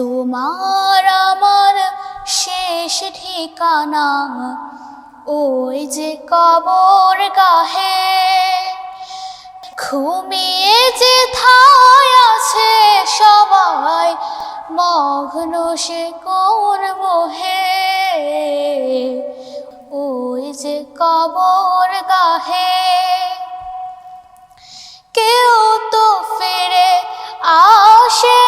তোমার আমার শেষ ঠিকানা, ওই যে কবর গাহে। ঘুমিয়ে যে থায় আছে সবাই, মগ্ন সে কোন মোহে? ওই যে কবর গাহে। কেউ তো ফিরে আসে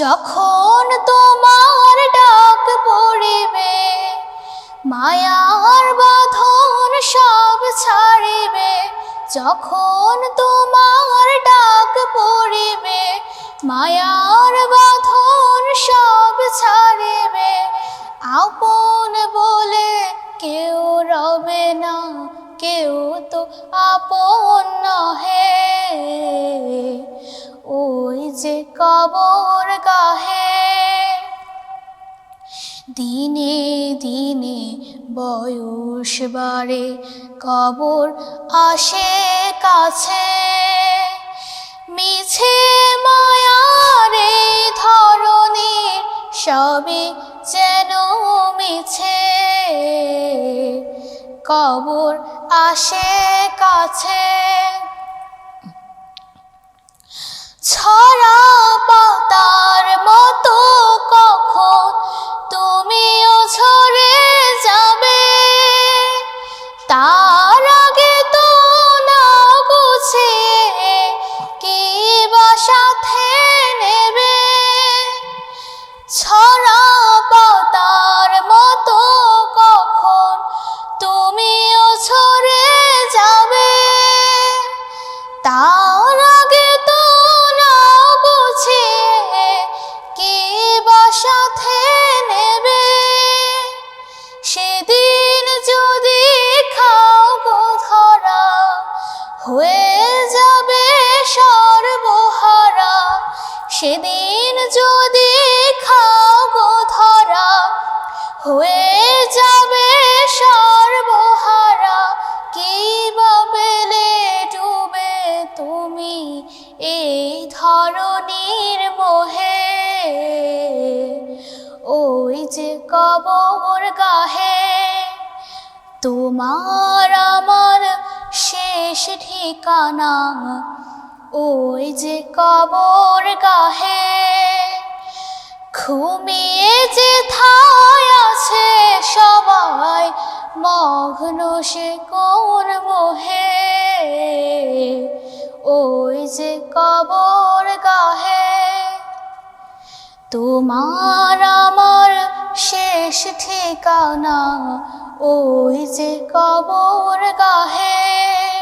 যখন তোমার ডাক পড়িবে, মায়ার বাঁধন সব ছাড়িবে, যখন তোমার ডাক পড়িবে, মায়ার বাঁধন সব ছাড়িবে, আপন বলে কেউ রবে না, কেউ তো আপন নহে। ওই যে কবর গাহে দিনে দিনে বয়স বাড়ে, কবর আসে কাছে। মিছে মায়ারে ধরনের সবে যেন মিছে। কবর আসে কাছে। ছড়া সেদিন যদি খাও গো ধরা, হয়ে যাবে সর্বহারা। সেদিন যদি খাও গো ধরা, হয়ে যাবে সর্বহারা। কি বা ডুবে তুমি এই ধরনীর মোহে কবর গাহে। তোমার আমার শেষ ঠিকানা ওই যে কবর গাহে। ঘুমিয়ে যে থায় আছে সবাই, মগ্ন সে কোন মোহে? ওই যে কবর গাহে। তোমার আমার শেষ ঠিকানা ওই যে কবর গাহে।